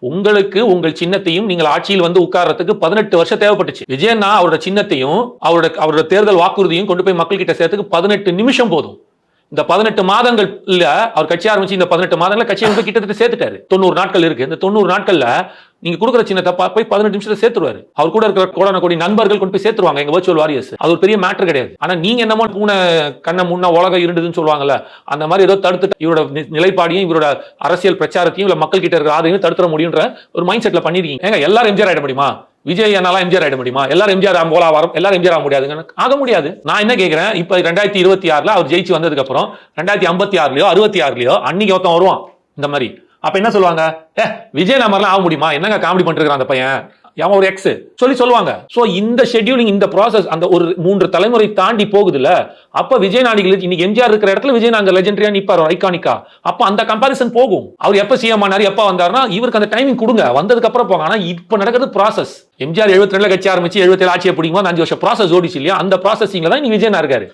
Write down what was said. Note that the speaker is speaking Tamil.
உங்களுக்கு உங்கள் சின்னத்தையும் நீங்கள் ஆட்சியில் வந்து உட்கார்றதுக்கு பதினெட்டு வருஷம் தேவைப்பட்டுச்சு. விஜயண்ணா அவரோட சின்னத்தையும் அவரோட அவரோட தேர்தல் வாக்குறுதியும் கொண்டு போய் மக்கள் கிட்ட சேர்த்துக்கு பதினெட்டு நிமிஷம் போதும். இந்த பதினெட்டு மாதங்கள் இல்ல அவர் கட்சி ஆரம்பிச்சு இந்த பதினெட்டு மாதங்கள கட்சியை வந்து கிட்டத்தட்ட சேர்த்துட்டாரு. தொண்ணூறு நாட்கள் இருக்கு. இந்த தொண்ணூறு நாட்கள்ல நீங்க கொடுக்குற சின்ன தப்பா போய் பதினெட்டு நிமிஷத்துல சேர்த்துருவாரு. அவர் கூட இருக்கிற கோடான கோடி நண்பர்கள் கொண்டு போய் சேர்த்துருவாங்க. எங்க வர்ச்சுவல் வாரியர்ஸ் அது ஒரு பெரிய மேட்டர் கிடையாது. ஆனா நீங்க என்னமோ பூனை கண்ண முன்ன உலகம் இருந்ததுன்னு சொல்லுவாங்கல்ல அந்த மாதிரி ஏதோ தடுத்து இவரோட நி- நிலைப்பாடையும் இவரோட அரசியல் பிரச்சாரத்தையும் இல்ல மக்கள் கிட்ட இருக்கிற ஆதையும் தடுத்துற முடியுன்ற ஒரு மைண்ட் செட்ல பண்ணிருக்கீங்க. ஏங்க எல்லாரும் எம்ஜிஆர் ஆயிட முடியுமா? விஜய் என்னால எம்ஜிஆர் ஆயிட முடியுமா? எல்லாரும் எம்ஜிஆர் போலா வரும் எல்லாரும் எம்ஜிஆர் ஆக முடியாதுங்க. ஆக முடியாது. நான் என்ன கேட்கிறேன் இப்ப ரெண்டாயிரத்தி இருபத்தி ஆறுல அவர் ஜெயிச்சு வந்ததுக்கு அப்புறம் ரெண்டாயிரத்தி ஐம்பத்தி ஆறுலயோ அறுபத்தி ஆறுலயோ அன்னைக்கு ஒருத்தன் வருவான். இந்த மாதிரி. அப்ப என்ன சொல்லுவாங்க? ஏ விஜய் நம்பர்லாம் ஆக முடியுமா? என்னங்க காமெடி பண்ணிட்டு அந்த பையன்? அவன் ஒரு எக்ஸ் சொல்லி சொல்லுவாங்க. சோ இந்த ஷெட்யூலிங் இந்த ப்ராசஸ் அந்த ஒரு மூன்று தலைமுறை தாண்டி போகுதுல்ல அப்ப விஜய் நாடிகள் இன்னைக்கு எம்ஜிஆர் இருக்கிற இடத்துல விஜய் நாங்க லெஜெண்டரியா நிப்பாரு ஐகானிக்கா அப்ப அந்த கம்பாரிசன் போகும். அவர் எப்ப சிஎம் ஆனாரு எப்ப வந்தாருன்னா இவருக்கு அந்த டைமிங் கொடுங்க. வந்ததுக்கு அப்புறம் போங்க. ஆனா இப்ப நடக்கிறது ப்ராசஸ் எம்ஜிஆர் எழுபத்தி ரெண்டுல கட்சி ஆரம்பிச்சு எழுபத்தி ஏழு ஆட்சியை பிடிக்கும் அஞ்சு வருஷம் ப்ராசஸ் ஓடிச்சு இல்லையா? அந்த ப்ராசஸிங்ல தான் இன்னைக்கு விஜயனா இருக்காரு.